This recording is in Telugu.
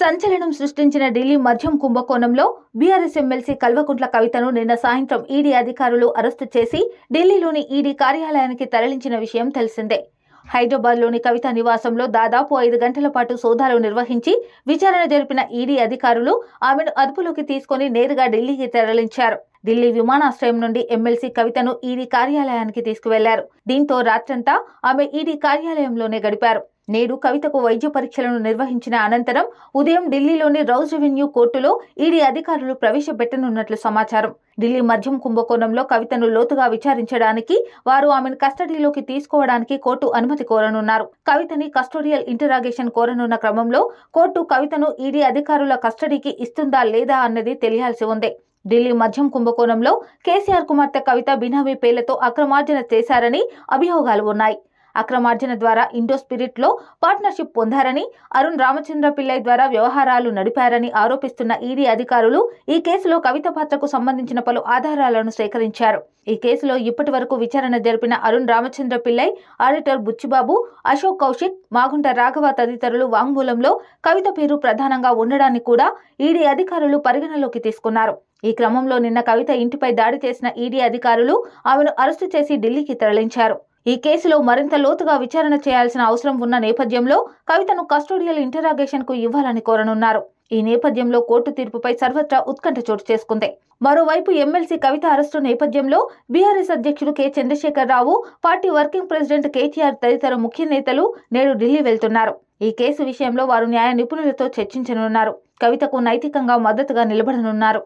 సంచలనం సృష్టించిన ఢిల్లీ మద్యం కుంభకోణంలో బీఆర్ఎస్ ఎమ్మెల్సీ కల్వకుంట్ల కవితను నిన్న సాయంత్రం ఈడీ అధికారులు అరెస్టు చేసి ఢిల్లీలోని ఈడీ కార్యాలయానికి తరలించిన విషయం తెలిసిందే. హైదరాబాద్లోని కవిత నివాసంలో దాదాపు ఐదు గంటల పాటు సోదాలు నిర్వహించి విచారణ జరిపిన ఈడీ అధికారులు ఆమెను అదుపులోకి తీసుకుని నేరుగా ఢిల్లీకి తరలించారు. ఢిల్లీ విమానాశ్రయం నుండి ఎమ్మెల్సీ కవితను ఈడీ కార్యాలయానికి తీసుకువెళ్ళారు. దీంతో రాత్రంతా ఆమె ఈడీ కార్యాలయంలోనే గడిపారు. నేడు కవితకు వైద్య పరీక్షలను నిర్వహించిన అనంతరం ఉదయం ఢిల్లీలోని రౌజ్ రెవెన్యూ కోర్టులో ఈడీ అధికారులు ప్రవేశపెట్టనున్నట్లు సమాచారం. ఢిల్లీ మద్యం కుంభకోణంలో కవితను లోతుగా విచారించడానికి వారు ఆమెను కస్టడీలోకి తీసుకోవడానికి కోర్టు అనుమతి కోరనున్నారు. కవితని కస్టోడియల్ ఇంటరాగేషన్ కోరనున్న క్రమంలో కోర్టు కవితను ఈడీ అధికారుల కస్టడీకి ఇస్తుందా లేదా అన్నది తెలియాల్సి ఉంది. ఢిల్లీ మద్యం కుంభకోణంలో కేసీఆర్ కుమార్తె కవిత బినామీ పేర్లతో అక్రమార్జన చేశారని అభియోగాలు ఉన్నాయి. అక్రమార్జన ద్వారా ఇండో స్పిరిట్లో పార్ట్నర్షిప్ పొందారని అరుణ్ రామచంద్ర పిల్లై ద్వారా వ్యవహారాలు నడిపారని ఆరోపిస్తున్న ఈడీ అధికారులు ఈ కేసులో కవిత పాత్రకు సంబంధించిన పలు ఆధారాలను సేకరించారు. ఈ కేసులో ఇప్పటి వరకు విచారణ జరిపిన అరుణ్ రామచంద్ర పిల్లై ఆడిటర్ బుచ్చిబాబు అశోక్ కౌశిక్ మాగుంట రాఘవ తదితరులు వాంగ్మూలంలో కవిత పేరు ప్రధానంగా ఉండడాన్ని కూడా ఈడీ అధికారులు పరిగణలోకి తీసుకున్నారు. ఈ క్రమంలో నిన్న కవిత ఇంటిపై దాడి చేసిన ఈడీ అధికారులు ఆమెను అరెస్టు చేసి ఢిల్లీకి తరలించారు. ఈ కేసులో మరింత లోతుగా విచారణ చేయాల్సిన అవసరం ఉన్న నేపథ్యంలో కవితను కస్టోడియల్ ఇంటరాగేషన్కు ఇవ్వాలని కోరనున్నారు. ఈ నేపథ్యంలో కోర్టు తీర్పుపై సర్వత్రా ఉత్కంఠ చోటు చేసుకుంది. మరోవైపు ఎమ్మెల్సీ కవిత అరెస్టు నేపథ్యంలో బీఆర్ఎస్ అధ్యక్షుడు K. Chandrashekar Rao party working president KTR తదితర ముఖ్య నేతలు నేడు ఢిల్లీ వెళ్తున్నారు. ఈ కేసు విషయంలో వారు న్యాయ నిపుణులతో చర్చించనున్నారు. కవితకు నైతికంగా మద్దతుగా నిలబడనున్నారు.